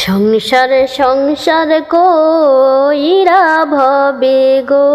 সংসার সংসার কইরা ভবে গো।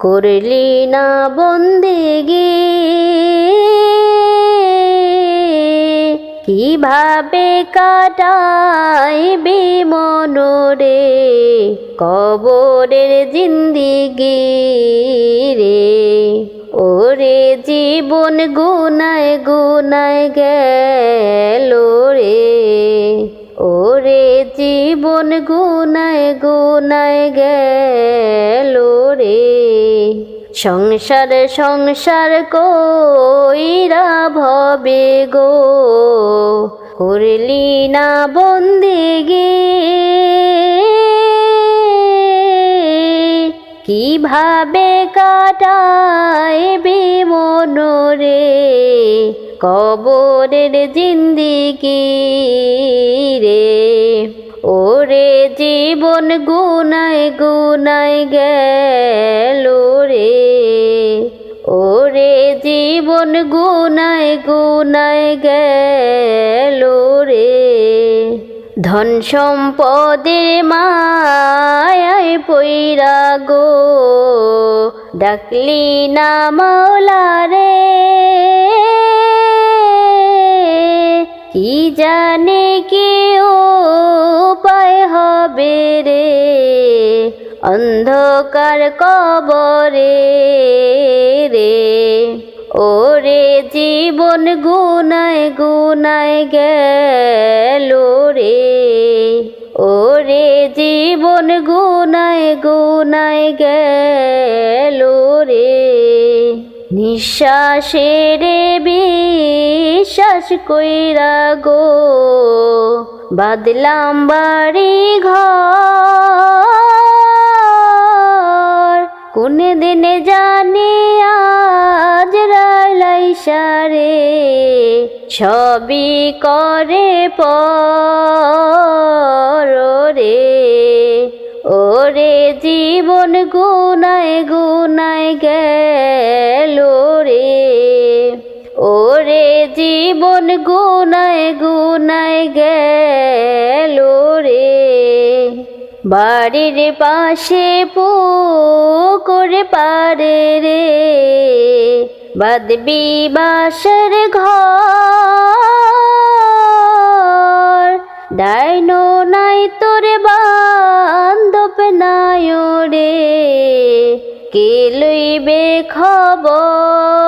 করলি না বন্দিগি। কীভাবে কাটাইবি মনোরে? কবরের জিন্দিগি রে। ওরে জীবন গুনায় গুনায় গেল রে। ওরে জীবন গুনায় গুনায় গেল রে। সংসার সংসার কইরা ভবে গো। করলি না বন্দিগি কীভাবে কাটাইবি মনোরে কবরের জিন্দিগি রে। ওরে জীবন গুনায় গুনায় গেল জীবন গুনায় গুনায় গেল রে। ধন সম্পদের মায়ায় পইরা গো। ডাকলি না মাওলা রে। কি জানে কি উপায় হবে রে। অন্ধকার কবরে রে। ওরে জীবন গুনায় গুনায় গেল রে। ওরে জীবন গুনায় গুনায় গেল রে। নিঃশ্বাসের বিশ্বাস কইরা গো, বাদলাম বাড়ি ঘর। কোন দিনে জানি সারে সবই করে পর ওরে জীবন গুনায় গুনায় গেল রে ওরে জীবন গুনায় গুনায় গেল রে বাড়ির পাশে পুকুর পারে রে। বাদবি বাসর ঘর। ডাইনো নাই তোর বান্ধব নাই রে কে লইবে খবর?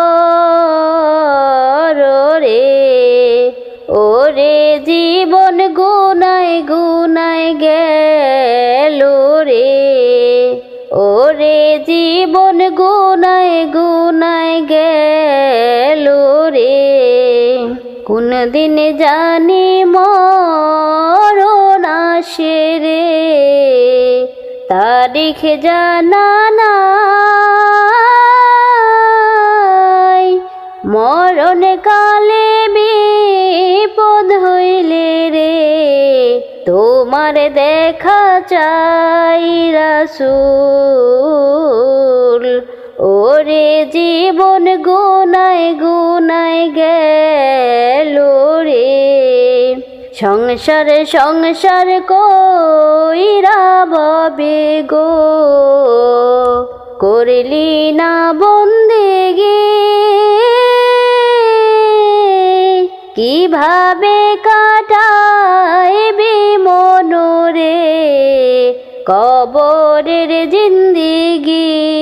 জীবন গুনায় গুনায় গেল রে। কোন দিন জানি মরণ আসে রে। তারিখ জানা নাই। মরণ কালে বিপদ হইলে রে। তোমার দেখা চাই রাসুল। ওরে জীবন গুনায় গুনায় গেল রে। সংসার সংসার কইরা ভবে গো। করলি না বন্দে বন্দেগে। কীভাবে কাটাইবি মনোরে? কবরের জিন্দিগি রে